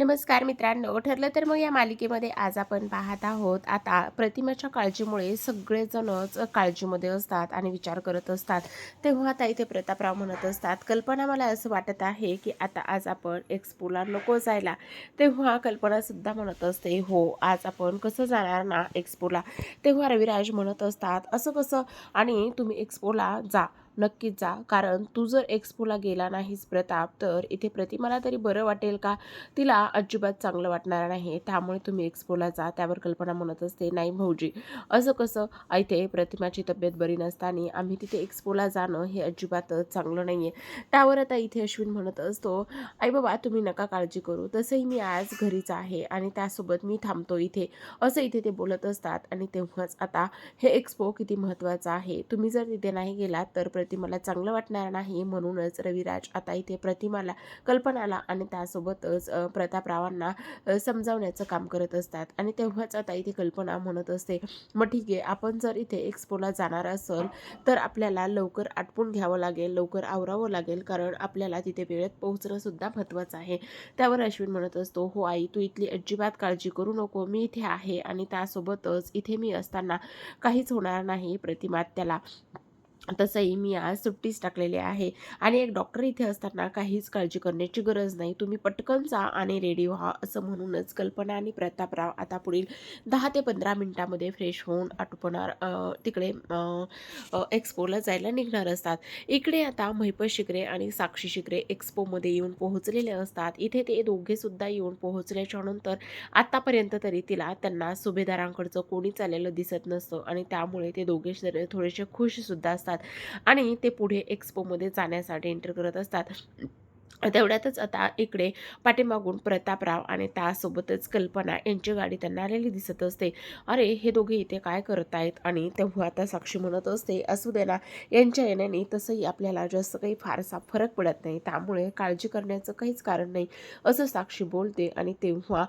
नमस्कार मित्रांनो ठरलं तर मग या मालिकेमध्ये आज आपण पाहत आहोत. आता प्रतिमाच्या काळजीमुळे सगळेजणच काळजीमध्ये असतात आणि विचार करत असतात. तेव्हा आता इथे प्रतापराव म्हणत असतात कल्पना मला असं वाटत आहे की आता आज आपण एक्सपोला नको जायला. तेव्हा कल्पनासुद्धा म्हणत असते हो आज आपण कसं जाणार ना एक्सपोला? तेव्हा रविराज म्हणत असतात असं कसं? आणि तुम्ही एक्सपोला जा. नक्कीच जा. कारण तू जर एक्सपोला गेला नाहीस प्रताप तर इथे प्रतिमाला तरी बरं वाटेल का? तिला अजिबात चांगलं वाटणार नाही. त्यामुळे तुम्ही एक्सपोला जा. त्यावर कल्पना म्हणत असते नाही भाऊजी. असं कसं? इथे प्रतिमाची तब्येत बरी नसताना आम्ही तिथे एक्सपोला जाणं हे अजिबातच चांगलं नाही आहे त्यावर आता इथे अश्विन म्हणत असतो आई बाबा तुम्ही नका काळजी करू. तसंही मी आज घरीच आहे आणि त्यासोबत मी थांबतो इथे. असं इथे ते बोलत असतात आणि तेव्हाच आता हे एक्सपो किती महत्त्वाचं आहे. तुम्ही जर तिथे नाही गेलात तर प्रतिमाला चांगलं वाटणार नाही म्हणूनच रविराज आता इथे प्रतिमाला कल्पनाला आणि त्यासोबतच प्रतापरावांना समजावण्याचं काम करत असतात. आणि तेव्हाच आता इथे कल्पना म्हणत असते मग ठीक आहे आपण जर इथे एक्सपोला जाणार असेल तर आपल्याला लवकर आटपून घ्यावं लागेल लवकर आवरावं लागेल कारण आपल्याला तिथे वेळेत पोहोचणं सुद्धा महत्त्वाचं आहे. त्यावर अश्विन म्हणत असतो हो आई तू इथली अजिबात काळजी करू नको मी इथे आहे आणि त्यासोबतच इथे मी असताना काहीच होणार नाही प्रतिमात त्याला. तसंही मी आज सुट्टीच टाकलेली आहे. आणि एक डॉक्टर इथे असताना काहीच काळजी करण्याची गरज नाही. तुम्ही पटकन जा आणि रेडी व्हा असं म्हणूनच कल्पना आणि प्रतापराव आता पुढील दहा ते पंधरा मिनटामध्ये फ्रेश होऊन आटोपणार तिकडे एक्सपोला जायला निघणार असतात. इकडे आता महिप शिकरे आणि साक्षी शिकरे एक्सपोमध्ये येऊन पोहोचलेले असतात. इथे ते दोघेसुद्धा येऊन पोहोचल्याच्या नंतर आत्तापर्यंत तरी तिला त्यांना सुभेदारांकडचं कोणीच आलेलं दिसत नसतं आणि त्यामुळे ते दोघे थोडेसे खुशसुद्धा असतात. आणि ते पुढे एक्सपोमध्ये जाण्यासाठी एंटर करत असतात. तेवढ्यातच आता इकडे पाठीमागून प्रतापराव आणि त्यासोबतच कल्पना यांची गाडी त्यांना आलेली दिसत असते. अरे हे दोघे इथे काय करत आहेत आणि तेव्हा आता साक्षी म्हणत असते असू दे ना यांच्या येण्याने तसंही आपल्याला जास्त काही फारसा फरक पडत नाही. त्यामुळे काळजी करण्याचं काहीच कारण नाही. असं साक्षी बोलते आणि तेव्हा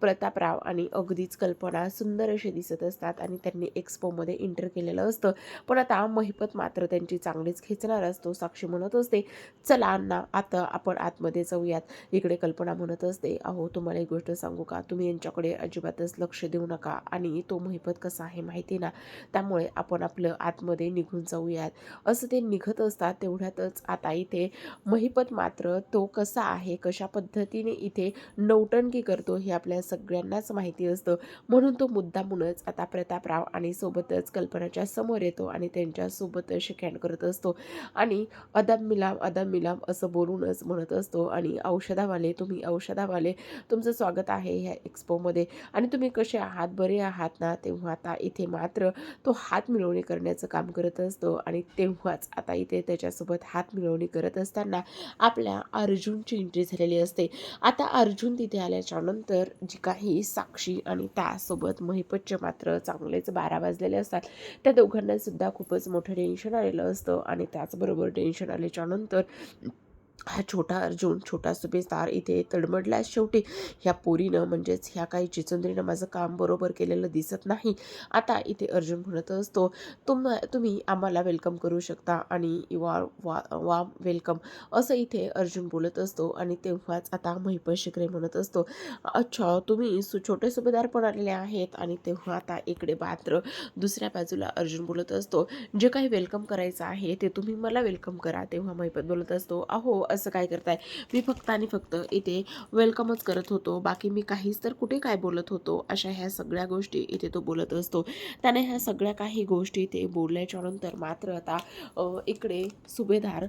प्रतापराव आणि अगदीच कल्पना सुंदर असे दिसत असतात आणि त्यांनी एक्सपोमध्ये एंटर केलेलं असतं. पण आता महिपत मात्र त्यांची चांगलीच खेचणार असतो साक्षी म्हणत असते. चला अण्णा आता आपण आतमध्ये जाऊयात. इकडे कल्पना म्हणत असते अहो तुम्हाला एक गोष्ट सांगू का? तुम्ही यांच्याकडे अजिबातच लक्ष देऊ नका आणि तो महिपत कसा आहे माहिती ना? त्यामुळे आपण आपलं आतमध्ये निघून जाऊयात. असं ते निघत असतात तेवढ्यातच आता इथे महिपत मात्र तो कसा आहे कशा पद्धतीने इथे नौटंकी करतो हे आपल्या सगळ्यांनाच माहिती असतं. म्हणून तो मुद्दामूनच आता प्रतापराव आणि सोबतच कल्पनाच्या समोर येतो आणि त्यांच्यासोबत शेकॅन करत असतो. आणि अदम मिलाम अदम मिलाम असं बोलूनच म्हणत असतो आणि औषधावाले तुम्ही औषधावाले तुमचं स्वागत आहे ह्या एक्सपोमध्ये आणि तुम्ही कसे आहात? बरे आहात ना? तेव्हा आता इथे मात्र तो हात मिळवणी करण्याचं काम करत असतो आणि तेव्हाच आता इथे त्याच्यासोबत हात मिळवणी करत असताना आपल्या अर्जुनची एंट्री झालेली असते. आता अर्जुन तिथे आल्याच्यानंतर जी काही साक्षी आणि त्यासोबत महिपच्य मात्र चांगलेच बारा वाजलेले असतात. त्या दोघांना सुद्धा खूपच मोठं टेन्शन आलेलं असतं आणि त्याचबरोबर टेन्शन आल्याच्यानंतर हा छोटा अर्जुन छोटा सुभेदार इथे तडमडला. शेवटी ह्या पोरीनं म्हणजेच ह्या काही चिचुंद्रीनं माझं काम बरोबर केलेलं दिसत नाही. आता इथे अर्जुन म्हणत असतो तुम तुम्ही आम्हाला वेलकम करू शकता आणि वा वा वा वेलकम असं इथे अर्जुन बोलत असतो आणि तेव्हाच आता महिपत शिकरे म्हणत असतो अच्छा तुम्ही सु छोटे सुभेदार पण आलेले आहेत. आणि तेव्हा आता इकडे मात्र दुसऱ्या बाजूला अर्जुन बोलत असतो जे काही वेलकम करायचं आहे ते तुम्ही मला वेलकम करा. तेव्हा महिपत बोलत असतो अहो असं काय करताय? मी फक्त आणि फक्त इथे वेलकमच करत होतो. बाकी मी काहीच तर कुठे काय बोलत होतो? अशा ह्या सगळ्या गोष्टी इथे तो बोलत असतो. त्याने ह्या सगळ्या काही गोष्टी इथे बोलल्याच्या नंतर मात्र आता इकडे सुभेदार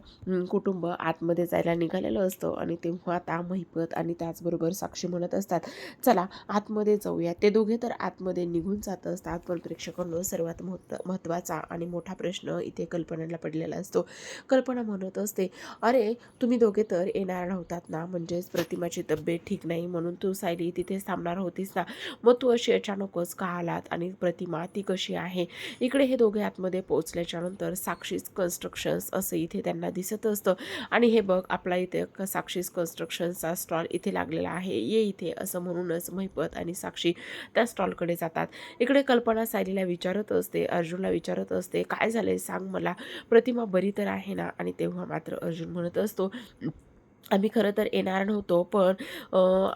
कुटुंब आतमध्ये जायला निघालेलं असतं आणि तेव्हा आता महिपत आणि त्याचबरोबर साक्षी म्हणत असतात चला आतमध्ये जाऊया. ते दोघे तर आतमध्ये निघून जात असतात पण प्रेक्षकांनो सर्वात महत्त्व महत्त्वाचा आणि मोठा प्रश्न इथे कल्पनेला पडलेला असतो. कल्पना म्हणत असते अरे तुम्ही दोघे तर येणार नव्हतात ना म्हणजेच प्रतिमाची तब्येत ठीक नाही म्हणून तू सायली तिथेच थांबणार होतीस ना. मग तू अशी अचानकच का आलात आणि प्रतिमा ती कशी आहे? इकडे हे दोघे आतमध्ये पोहोचल्याच्यानंतर साक्षीज कन्स्ट्रक्शन्स असं इथे त्यांना दिसत असतं. आणि हे बघ आपला इथे क- साक्षीज कन्स्ट्रक्शनचा स्टॉल इथे लागलेला आहे. ये इथे असं म्हणूनच महिपत आणि साक्षी त्या स्टॉलकडे जातात. इकडे कल्पना सायलीला विचारत असते अर्जुनला विचारत असते काय झालंय? सांग मला. प्रतिमा बरी तर आहे ना? आणि तेव्हा मात्र अर्जुन म्हणत असतो you आम्ही खरं तर येणार नव्हतो पण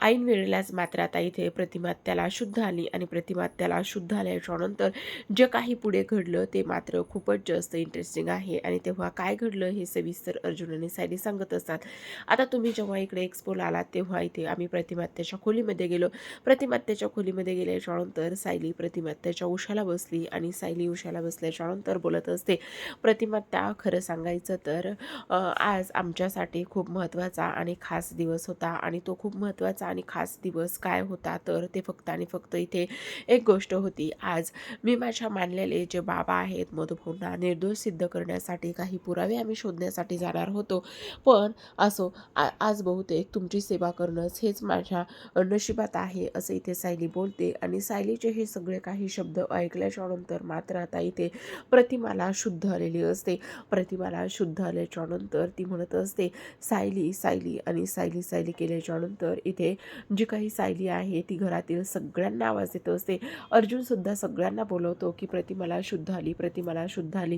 ऐन वेळेलाच मात्र आता इथे प्रतिमात्याला शुद्ध आली आणि प्रतिमात्याला शुद्ध आल्याच्यानंतर जे काही पुढे घडलं ते मात्र खूपच जास्त इंटरेस्टिंग आहे आणि तेव्हा काय घडलं हे सविस्तर अर्जुन आणि सायली सांगत असतात. आता तुम्ही जेव्हा इकडे एक्सपोला आलात तेव्हा इथे आम्ही प्रतिमात्याच्या खोलीमध्ये गेलो. प्रतिमात्याच्या खोलीमध्ये गेल्याच्यानंतर सायली प्रतिमात्याच्या उशाला बसली आणि सायली उशाला बसल्याच्यानंतर बोलत असते प्रतिमात्या खरं सांगायचं तर आज आमच्यासाठी खूप महत्त्वाचा आणि खास दिवस होता आणि तो खूप महत्त्वाचा आणि खास दिवस काय होता तर ते फक्त आणि फक्त इथे एक गोष्ट होती. आज मी माझ्या मानलेले जे बाबा आहेत मधुभाऊंना निर्दोष सिद्ध करण्यासाठी काही पुरावे आम्ही शोधण्यासाठी जाणार होतो. पण असो आ आज बहुतेक तुमची सेवा करणंच हेच माझ्या नशिबात आहे असं इथे सायली बोलते. आणि सायलीचे हे सगळे काही शब्द ऐकल्याच्या नंतर मात्र आता इथे प्रतिमाला शुद्ध आलेली असते. प्रतिमाला शुद्ध आल्याच्यानंतर ती म्हणत असते सायली सायली सायली आणि सायली सायली केल्याच्यानंतर इथे जी काही सायली आहे ती घरातील सगळ्यांना आवाज देत असते. अर्जुनसुद्धा सगळ्यांना बोलवतो की प्रतिमाला शुद्ध आली प्रतिमाला शुद्ध आली.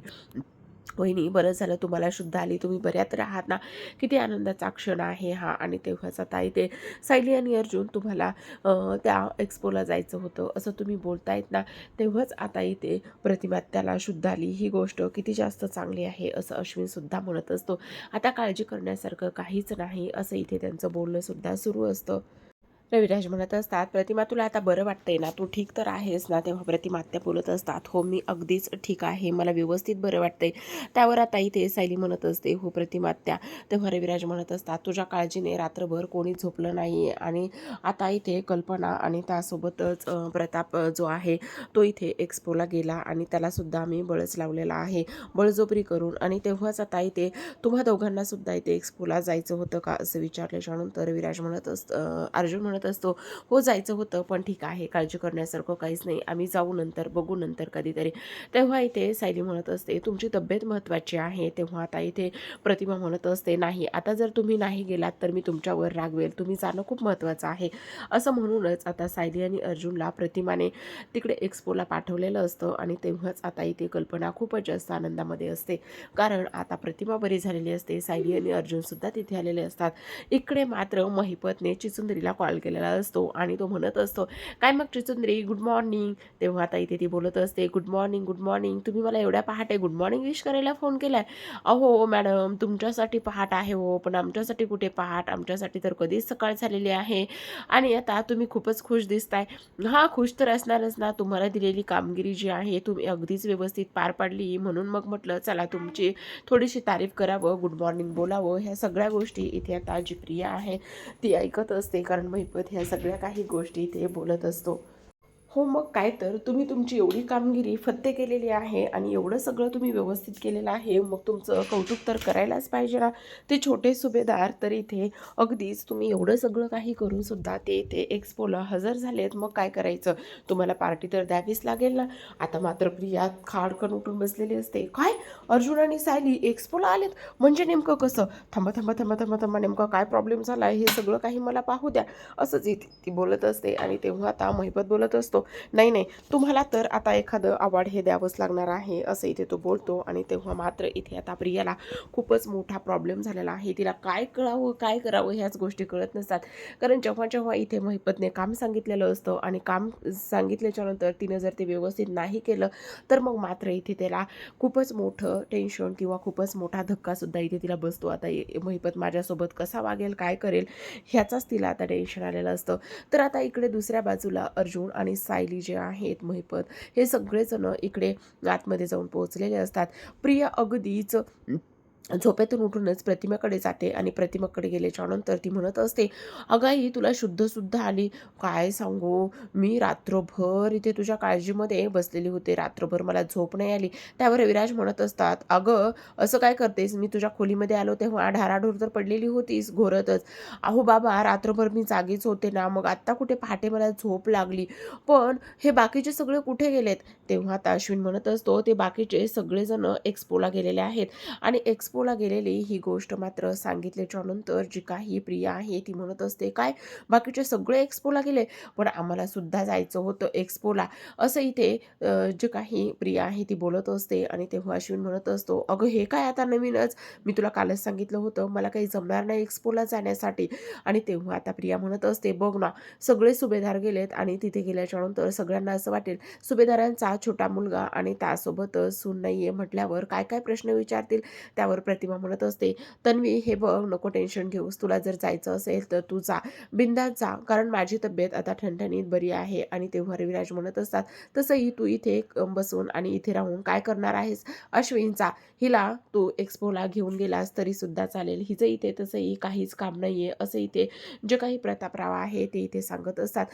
वहिनी बरं झालं तुम्हाला शुद्ध आली तुम्ही बऱ्यात राहात ना. किती आनंदाचा क्षण आहे हा. आणि तेव्हाच आता इथे सायली आणि अर्जुन तुम्हाला त्या एक्सपोला जायचं होतं असं तुम्ही बोलतायत ना तेव्हाच आता इथे प्रतिमा त्याला शुद्ध आली. ही गोष्ट किती जास्त चांगली आहे असं अश्विनसुद्धा म्हणत असतो. आता काळजी करण्यासारखं काहीच नाही असं इथे त्यांचं बोलणंसुद्धा सुरू असतं. रविराज म्हणत असतात प्रतिमा तुला आता बरं वाटतंय ना? तू ठीक तर आहेस ना? तेव्हा प्रतिमा आत्या बोलत असतात हो मी अगदीच ठीक आहे. मला व्यवस्थित बरं वाटतंय. त्यावर आता इथे सायली म्हणत असते हो प्रतिमा आत्या. तेव्हा रविराज म्हणत असतात तुझ्या काळजीने रात्रभर कोणी झोपलं नाही आणि आता इथे कल्पना आणि त्यासोबतच प्रताप जो आहे तो इथे एक्सपोला गेला आणि त्यालासुद्धा आम्ही बळच लावलेला आहे. बळजोबरी करून आणि तेव्हाच आता इथे तुम्हा दोघांनासुद्धा इथे एक्सपोला जायचं होतं का असं विचारल्याच्यानंतर विराज म्हणत असत अर्जुन म्हणत असतो. हो जायचं होतं पण ठीक आहे काळजी करण्यासारखं काहीच नाही. आम्ही जाऊ नंतर बघू नंतर कधीतरी. तेव्हा इथे सायली म्हणत असते तुमची तब्येत महत्त्वाची आहे. तेव्हा आता इथे प्रतिमा म्हणत असते नाही आता जर तुम्ही नाही गेलात तर मी तुमच्यावर रागवेल. तुम्ही जाणं खूप महत्त्वाचं आहे. असं म्हणूनच आता सायली आणि अर्जुनला प्रतिमाने तिकडे एक्सपोला पाठवलेलं असतं आणि तेव्हाच आता इथे कल्पना खूपच जास्त आनंदामध्ये असते. कारण आता प्रतिमा बरी झालेली असते सायली आणि अर्जुनसुद्धा तिथे आलेले असतात. इकडे मात्र महिपतने चिचुंदरीला कॉल केला. केलेला असतो आणि तो म्हणत असतो काय मग चिचुंदरी गुड मॉर्निंग तेव्हा आता इथे ती बोलत असते गुड मॉर्निंग गुड मॉर्निंग तुम्ही मला एवढ्या पहाटे गुड मॉर्निंग विश करायला फोन केलाय. अहो मॅडम तुमच्यासाठी पहाट आहे हो पण आमच्यासाठी कुठे पहाट? आमच्यासाठी तर कधीच सकाळ झालेली आहे. आणि आता तुम्ही खूपच खुश दिसताय. हां खुश तर असणारच ना. तुम्हाला दिलेली कामगिरी जी आहे तुम्ही अगदीच व्यवस्थित पार पाडली. म्हणून मग म्हटलं चला तुमची थोडीशी तारीफ करावं गुड मॉर्निंग बोलावं. ह्या सगळ्या गोष्टी इथे आता जी प्रिया आहे ती ऐकत असते. कारण मग महिपत ह्या सगळ्या काही गोष्टी इथे बोलत असतो. हो मग काय तर. तुम्ही तुमची एवढी कामगिरी फत्ते केलेली आहे आणि एवढं सगळं तुम्ही व्यवस्थित केलेलं आहे मग तुमचं कौतुक तर करायलाच पाहिजे ना. ते छोटे सुभेदार तर इथे अगदीच तुम्ही एवढं सगळं काही करून सुद्धा ते इथे एक्सपोला हजर झालेत. मग काय करायचं? तुम्हाला पार्टी तर द्यावीच लागेल ना. आता मात्र प्रिया खाडकन उठून बसलेली असते. काय? अर्जुन आणि सायली एक्सपोला आलेत? म्हणजे नेमकं कसं? थांबा थांबा थांबा थांबा थांबा नेमका काय प्रॉब्लेम झाला हे सगळं काही मला पाहू द्या. असंच इथे ती बोलत असते आणि तेव्हा आता महिपत बोलत असतो. नाही नाही. तुम्हाला तर आता एखादं अवॉर्ड हे द्यावंच लागणार आहे असं इथे तो बोलतो आणि तेव्हा मात्र इथे आता प्रियाला खूपच मोठा प्रॉब्लेम झालेला आहे. तिला काय कळावं काय करावं ह्याच गोष्टी कळत नसतात. कारण जेव्हा जेव्हा इथे महिपतने काम सांगितलेलं असतं आणि काम सांगितल्याच्यानंतर तिनं जर ते व्यवस्थित नाही केलं तर मग मात्र इथे त्याला खूपच मोठं टेन्शन किंवा खूपच मोठा धक्कासुद्धा इथे तिला बसतो. आता महिपत माझ्यासोबत कसा वागेल काय करेल ह्याचाच तिला आता टेन्शन आलेलं असतं. तर आता इकडे दुसऱ्या बाजूला अर्जुन आणि सायली जे आहेत महिपत हे सगळेजण इकडे आतमध्ये जाऊन पोहोचलेले असतात. प्रिया अगदीच झोपेतून उठूनच प्रतिमेकडे जाते आणि प्रतिमेकडे गेल्याच्यानंतर ती म्हणत असते अगं आई तुला शुद्धसुद्धा आली. काय सांगू? मी रात्रभर इथे तुझ्या काळजीमध्ये बसलेली होते. रात्रभर मला झोप नाही आली. त्यावर विराज म्हणत असतात अगं असं काय करतेस? मी तुझ्या खोलीमध्ये आलो तेव्हा ढाराढोर तर पडलेली होतीस घोरतच. अहो बाबा रात्रभर मी जागीच होते ना. मग आत्ता कुठे पहाटे मला झोप लागली. पण हे बाकीचे सगळे कुठे गेलेत? तेव्हा आता अश्विन म्हणत असतो ते बाकीचे सगळेजण एक्सपोला गेलेले आहेत आणि एक्सपो एक्सपोला गेलेली ही गोष्ट मात्र सांगितल्याच्या नंतर जी काही प्रिया आहे ती म्हणत असते काय? बाकीचे सगळे एक्सपोला गेले? पण आम्हाला सुद्धा जायचं होतं एक्सपोला असं इथे जे काही प्रिया आहे ती बोलत असते आणि तेव्हा अश्विन म्हणत असतो अगं हे काय आता नवीनच? मी तुला कालच सांगितलं होतं मला काही जमणार नाही एक्सपोला जाण्यासाठी. आणि तेव्हा आता प्रिया म्हणत असते बघ ना सगळे सुभेदार गेलेत आणि तिथे गेल्याच्यानंतर सगळ्यांना असं वाटेल सुभेदारांचा छोटा मुलगा आणि त्यासोबतच सून नाही आहे म्हटल्यावर काय काय प्रश्न विचारतील? त्यावर प्रतिमा म्हणत असते तन्वी हे बघ नको टेन्शन घेऊस. तुला जर जायचं असेल तर तू जा. बिंदात जा. कारण माझी तब्येत आता ठणठणीत बरी आहे. आणि तेव्हा रविराज म्हणत असतात तसंही तू इथे बसून आणि इथे राहून काय करणार आहेस? अश्विनचा हिला तू एक्सपोला घेऊन गेलास तरी सुद्धा चालेल. हिचं इथे तसंही काहीच काम नाही आहे असं इथे जे काही प्रतापराव आहे ते इथे सांगत असतात.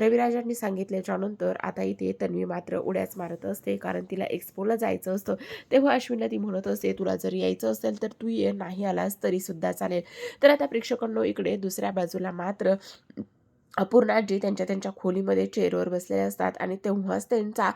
रविराजांनी सांगितल्याच्या नंतर आता इथे तन्वी मात्र उड्याच मारत असते कारण तिला एक्सपोला जायचं असतं. तेव्हा अश्विनला ती म्हणत असते तुला जर यायचं असेल तर तू ये नाही आलास तरी सुद्धा चालेल. तर आता प्रेक्षकांनो इकडे दुसऱ्या बाजूला मात्र अपूर्णाजी त्यांच्या त्यांच्या खोलीमध्ये चेअरवर बसलेले असतात आणि तेव्हाच त्यांचा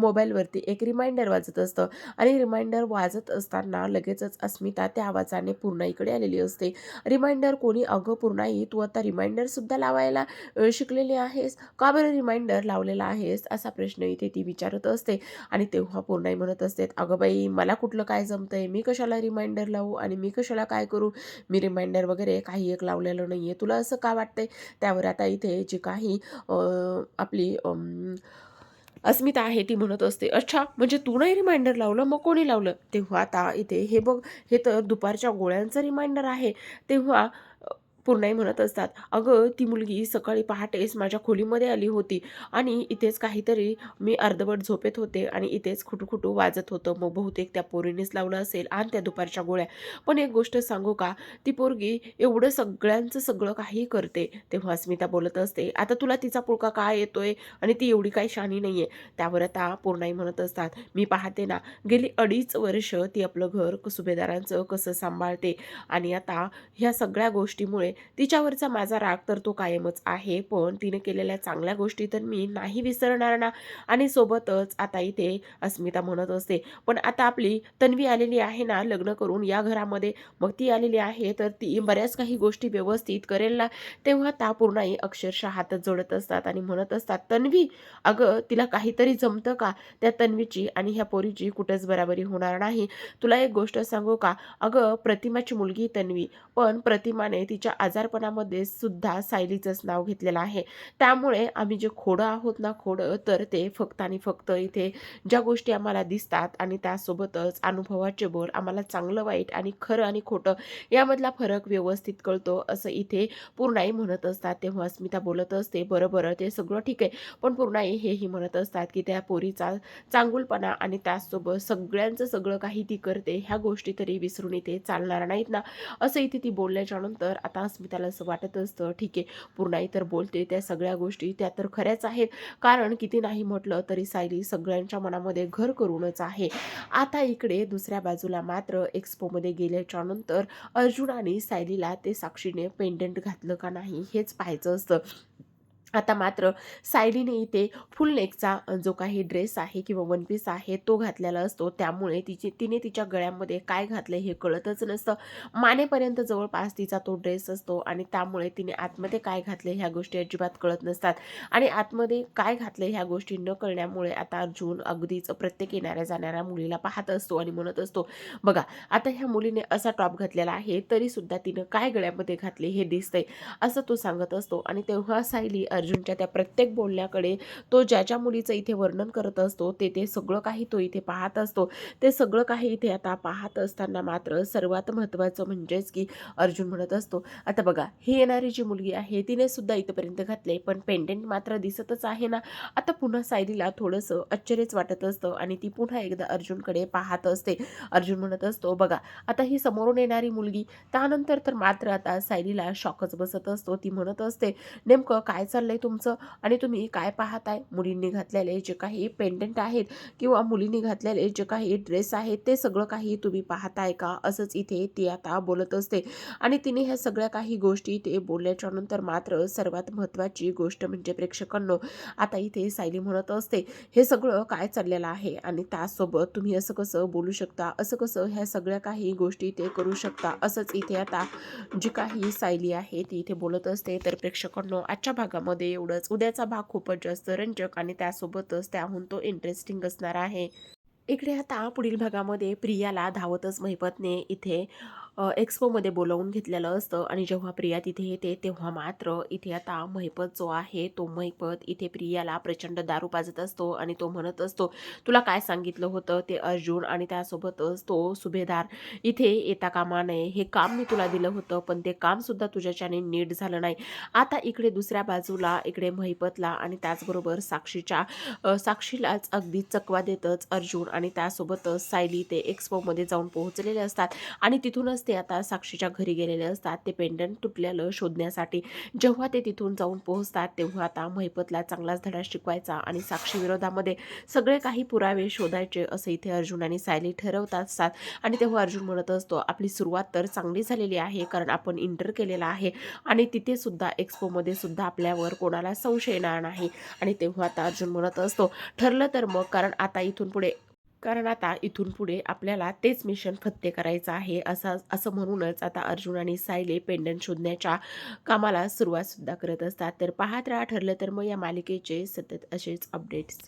मोबाईलवरती एक रिमाइंडर वाजत असतं. आणि रिमाइंडर वाजत असताना लगेचच अस्मिता त्या आवाजाने पूर्णा इकडे आलेली असते. रिमाइंडर कोणी? अगं पूर्णाई तू आता रिमाइंडरसुद्धा लावायला शिकलेली आहेस? का बरं रिमाइंडर लावलेला आहेस? असा प्रश्न इथे ती विचारत असते. आणि तेव्हा पूर्णाई म्हणत असते अगं बाई मला कुठलं काय जमतंय? मी कशाला रिमाइंडर लावू? आणि मी कशाला काय करू? मी रिमाइंडर वगैरे काही एक लावलेलं नाही आहे तुला असं का वाटतंय? त्यावर आता इथे जे काही आपली अस्मिता आहे ती म्हणत असते अच्छा म्हणजे तू नाही रिमाइंडर लावलं मग कोणी लावलं? तेव्हा आता इथे हे बघ हे तर दुपारच्या गोळ्यांचं रिमाइंडर आहे. तेव्हा पूर्णाई म्हणत असतात. अगं ती मुलगी सकाळी पहाटेच माझ्या खोलीमध्ये आली होती आणि इथेच काहीतरी मी अर्धवट झोपेत होते आणि इथेच खुटूखुटू वाजत होतं. मग बहुतेक त्या पोरीनेच लावलं असेल आणि त्या दुपारच्या गोळ्या. पण एक गोष्ट सांगू का? ती पोरगी एवढं सगळ्यांचं सगळं काही करते. तेव्हा अस्मिता बोलत असते आता तुला तिचा पुळका काय येतोय? आणि ती एवढी काही शानी नाही आहे त्यावर आता पूर्णाई म्हणत असतात. मी पाहते ना गेली अडीच वर्ष ती आपलं घर सुभेदारांचं कसं सांभाळते. आणि आता ह्या सगळ्या गोष्टीमुळे तिच्यावरचा माझा राग तर तो कायमच आहे पण तिने केलेल्या चांगल्या गोष्टी तर मी नाही विसरणार ना. आणि सोबतच आता इथे अस्मिता म्हणत असते पण आता आपली तन्वी आलेली आहे ना लग्न करून या घरामध्ये. मग ती आलेली आहे तर ती बऱ्याच काही गोष्टी व्यवस्थित करेल ना. तेव्हा ता पूर्णही अक्षरशः हातात जोडत असतात आणि म्हणत असतात तन्वी अगं तिला काहीतरी जमतं का? त्या तन्वीची आणि ह्या पोरीची कुठंच बराबरी होणार नाही. तुला एक गोष्ट सांगू का? अगं प्रतिमाची मुलगी तन्वी पण प्रतिमाने तिच्या आजारपणामध्ये सुद्धा सायलीचंच नाव घेतलेलं आहे. त्यामुळे आम्ही जे खोडं आहोत ना खोडं तर ते फक्त आणि फक्त इथे ज्या गोष्टी आम्हाला दिसतात आणि त्यासोबतच अनुभवाचे बोल आम्हाला चांगलं वाईट आणि खरं आणि खोटं यामधला फरक व्यवस्थित कळतो असं इथे पूर्णाई म्हणत असतात. तेव्हा अस्मिता बोलत असते बरं बरं ते सगळं ठीक आहे पण पूर्णाई हेही म्हणत असतात की त्या पोरीचा चांगुलपणा आणि त्याचसोबत सगळ्यांचं सगळं काही ती करते ह्या गोष्टी तरी विसरून इथे चालणार नाहीत ना? असं इथे ती बोलल्याच्या नंतर आता अस्मिताला असं वाटत असतं. ठीक आहे. पूर्णाई तर बोलते त्या सगळ्या गोष्टी त्या तर खऱ्याच आहेत. कारण किती नाही म्हटलं तरी सायली सगळ्यांच्या मनामध्ये घर करूनच आहे. आता इकडे दुसऱ्या बाजूला मात्र एक्सपोमध्ये गेल्याच्यानंतर अर्जुन आणि सायलीला ते साक्षीने पेंडंट घातलं का नाही हेच पाहायचं असतं. आता मात्र सायलीने इथे फुल नेकचा जो काही ड्रेस आहे किंवा वन पीस आहे तो घातलेला असतो. त्यामुळे तिची तिने तिच्या गळ्यामध्ये काय घातलं हे कळतच नसतं. मानेपर्यंत जवळपास तिचा तो ड्रेस असतो आणि त्यामुळे तिने आतमध्ये काय घातले ह्या गोष्टी अजिबात कळत नसतात. आणि आतमध्ये काय घातले ह्या गोष्टी न कळण्यामुळे आता अर्जुन अगदीच प्रत्येक येणाऱ्या जाणाऱ्या मुलीला पाहत असतो आणि म्हणत असतो बघा आता ह्या मुलीने असा टॉप घातलेला आहे तरीसुद्धा तिनं काय गळ्यामध्ये घातले हे दिसतंय असं तो सांगत असतो. आणि तेव्हा सायली अर्जुनच्या त्या प्रत्येक बोलण्याकडे तो ज्या ज्या मुलीचं इथे वर्णन करत असतो ते ते सगळं काही तो इथे पाहत असतो. ते सगळं काही इथे आता पाहत असताना मात्र सर्वात महत्त्वाचं म्हणजेच की अर्जुन म्हणत असतो आता बघा ही येणारी जी मुलगी आहे तिने सुद्धा इथपर्यंत घातले पण पेंडेंट मात्र दिसतच आहे ना? आता पुन्हा सायलीला थोडंसं आश्चर्यच वाटत असतं आणि ती पुन्हा एकदा अर्जुनकडे पाहत असते. अर्जुन म्हणत असतो बघा आता ही समोरून येणारी मुलगी त्यानंतर तर मात्र आता सायलीला शॉकच बसत असतो. ती म्हणत असते नेमकं काय चाललं आहे तुमचं? आणि तुम्ही काय पाहताय? मुलींनी घातलेले जे काही पेंडंट आहेत किंवा मुलींनी घातलेले जे काही ड्रेस आहेत ते सगळं काही तुम्ही पाहताय का? असंच इथे ती आता बोलत असते. आणि तिने ह्या सगळ्या काही गोष्टी ते बोलल्याच्या नंतर मात्र सर्वात महत्त्वाची गोष्ट म्हणजे प्रेक्षकांनो आता इथे सायली म्हणत असते हे सगळं काय चाललेलं आहे? आणि त्यासोबत तुम्ही असं कसं बोलू शकता? असं कसं ह्या सगळ्या काही गोष्टी ते करू शकता? असंच इथे आता जी काही सायली आहे ती इथे बोलत असते. तर प्रेक्षकांनो आजच्या भागामध्ये एवढंच. उद्याचा भाग खूपच जास्त रंजक आणि त्यासोबतच त्याहून तो इंटरेस्टिंग असणार आहे. इकडे आता पुढील भागामध्ये प्रियाला धावतच महिपतने इथे एक्स्पोमध्ये बोलावून घेतलेलं असतं आणि जेव्हा प्रिया तिथे येते तेव्हा मात्र इथे आता महिपत जो आहे तो महिपत इथे प्रियाला प्रचंड दारू पाजत असतो आणि तो म्हणत असतो तुला काय सांगितलं होतं ते अर्जुन आणि त्यासोबतच तो सुभेदार इथे येता कामा नये. हे काम मी तुला दिलं होतं पण ते कामसुद्धा तुझ्याच्याने नीट झालं नाही. आता इकडे दुसऱ्या बाजूला इकडे महिपतला आणि त्याचबरोबर साक्षीच्या साक्षीलाच अगदी चकवा देतच अर्जुन आणि त्यासोबतच सायली ते एक्स्पोमध्ये जाऊन पोहोचलेले असतात आणि तिथूनच ते आता साक्षीच्या घरी गेलेले असतात. ते पेंडंट तुटलेलं शोधण्यासाठी जेव्हा ते तिथून जाऊन पोहोचतात तेव्हा आता महिपतला चांगलाच धडा शिकवायचा आणि साक्षी विरोधामध्ये सगळे काही पुरावे शोधायचे असं इथे अर्जुन आणि सायली ठरवत असतात. आणि तेव्हा अर्जुन म्हणत असतो आपली सुरुवात तर चांगली झालेली आहे कारण आपण इंटर केलेला आहे आणि तिथे सुद्धा एक्स्पोमध्ये सुद्धा आपल्यावर कोणाला संशय येणार नाही. आणि तेव्हा आता अर्जुन म्हणत असतो ठरलं तर मग कारण आता इथून पुढे कारण आता इथून पुढे आपल्याला तेच मिशन फत्ते करायचं आहे असं असं म्हणूनच आता अर्जुन आणि सायले पेंडंट शोधण्याच्या कामाला सुरुवातसुद्धा करत असतात. तर पाहत राहा ठरलं तर मग या मालिकेचे सतत असेच अपडेट्स